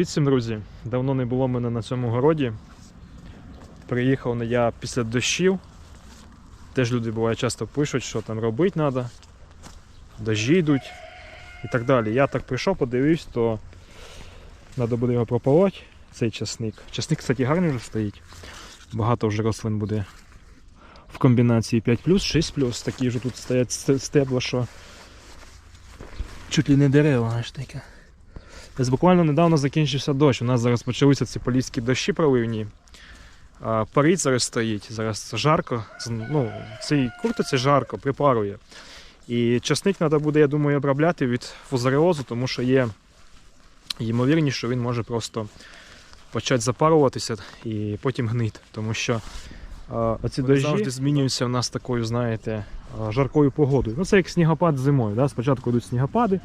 Привіт всім, друзі! Давно не було мене на цьому городі. Приїхав я після дощів. Теж люди буває часто пишуть, що там робити треба. Дощі йдуть і так далі. Я так прийшов, подивився, то треба буде його прополоти, цей часник. Часник, кстати, гарний вже стоїть. Багато вже рослин буде в комбінації 5 6 Такі вже тут стоять стебла, що чуть ли не дерева, знаєш таке. Ось буквально недавно закінчився дощ. У нас зараз почалися ці поліські дощі проливні. Парить зараз стоїть, зараз жарко. Ну, цій куртиці жарко, припарує. І часник треба буде, я думаю, обробляти від фузаріозу, тому що є ймовірність, що він може просто почати запаруватися і потім гнити. Тому що а, оці дощі завжди змінюються у нас такою, знаєте, жаркою погодою. Ну, це як снігопад зимою. Да? Спочатку йдуть снігопади,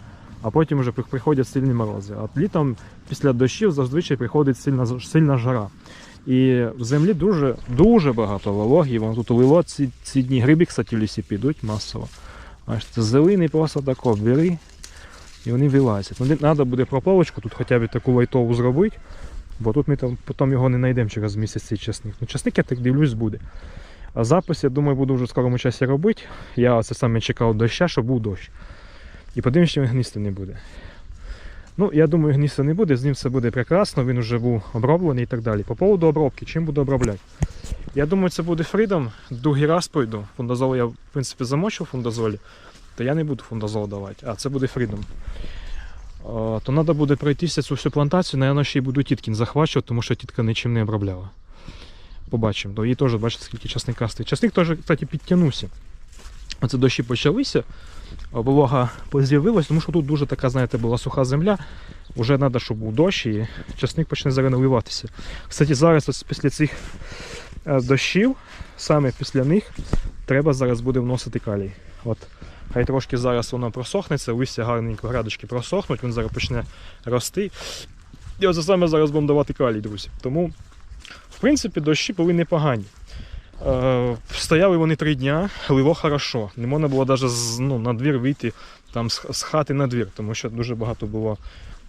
а потім вже приходять сильні морози. А літом після дощів зазвичай приходить сильна, сильна жара. І в землі дуже, дуже багато вологі. Воно тут лило ці, ці дні гриби, кстати, в лісі підуть масово. Аж це зелений просто тако бери, і вони вилазять. Ну, треба буде прополочку тут хоча б таку лайтову зробити, бо тут ми там, потім його не знайдемо через місяць цей часник. Ну, часник, я так дивлюсь, буде. А запис, я думаю, буду вже в скорому часі робити. Я це саме чекав доща, щоб був дощ. І подивимось, що він гністи не буде. Ну, я думаю, гністи не буде, з ним все буде прекрасно, він вже був оброблений і так далі. По поводу обробки, чим буду обробляти? Я думаю, це буде фрідом. Другий раз пойду. Фундазол я, в принципі, замочив фундазолі, то я не буду фундазол давати, а це буде фрідом. О, то треба буде пройтися цю всю плантацію, наверное, ще й буду тіткін захвачувати, тому що тітка нічим не обробляла. Побачимо. Її теж, бачите, скільки часника стоїть. Часник теж, кстати, підтягнувся. Оце дощі почалися, а волога поз'явилась, тому що тут дуже така, знаєте, була суха земля. Вже треба, щоб був дощ і часник почне зараз. Кстати, зараз ось після цих е, дощів, саме після них, треба зараз буде вносити калій. От. Хай трошки зараз воно просохнеться, листя гарненько, грядочки просохнуть, він зараз почне рости. І оце саме зараз будемо давати калій, друзі. Тому, в принципі, дощі були непогані. Е, стояли вони три дня, ливо хорошо. Не можна було навіть ну, на двір вийти там, з, хати на двір, тому що дуже багато було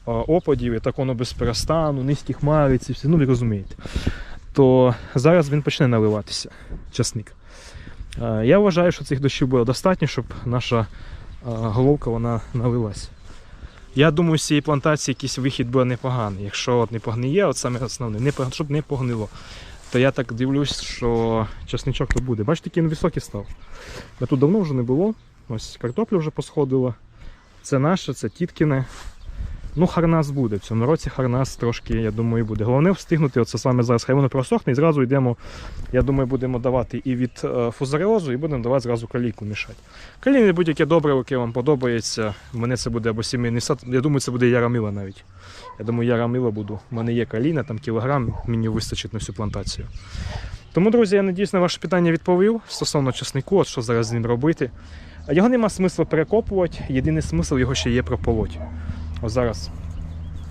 е, опадів, і так воно без перестану, низькі хмари, ці всі, ну ви розумієте. То зараз він почне наливатися, часник. Е, Я вважаю, що цих дощів буде достатньо, щоб наша головка вона налилась. Я думаю, з цієї плантації якийсь вихід буде непоганий. Якщо от не погниє, от саме основне, не, щоб не погнило. То я так дивлюсь, що часничок то буде. Бачите, який він високий став. А тут давно вже не було. Ось картопля вже посходила. Це наше, це тіткіне. Ну, харнас буде. В цьому році харнас трошки, я думаю, буде. Головне встигнути, оце саме зараз хай воно просохне, і зразу йдемо, я думаю, будемо давати і від е, фузаріозу, і будемо давати зразу калійку мішати. Калійне будь-яке добре, яке вам подобається. Мене це буде або сімейний сад. Я думаю, це буде ярамила навіть. Я думаю, ярамила буду. У мене є каліна, там кілограм, мені вистачить на всю плантацію. Тому, друзі, я надіюсь на ваше питання відповів стосовно часнику, от що зараз з ним робити. Його нема смислу перекопувати, єдиний смисл його ще є прополоть. Ось зараз.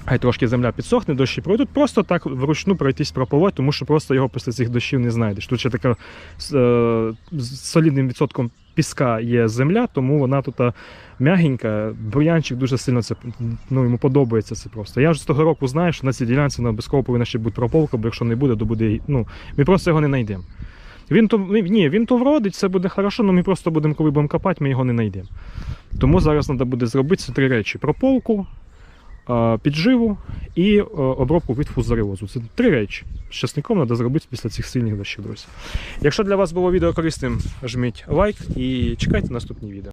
Хай трошки земля підсохне, дощі пройдуть. Просто так вручну пройтись прополоть, тому що просто його після цих дощів не знайдеш. Тут ще така з, е, солідним відсотком піска є земля, тому вона тут м'ягенька. Бур'янчик дуже сильно це ну, йому подобається це просто. Я вже з того року знаю, що на цій ділянці на обов'язково повинна ще бути прополка, бо якщо не буде, то буде. Ну, ми просто його не знайдемо. Він то ні, він то вродить, все буде хорошо, але ми просто будемо, коли будемо копати, ми його не знайдемо. Тому зараз треба буде зробити три речі: прополку, підживу і е, обробку від фузаріозу. Це три речі. З часником треба зробити після цих сильних дощів, друзі. Якщо для вас було відео корисним, жміть лайк і чекайте наступні відео.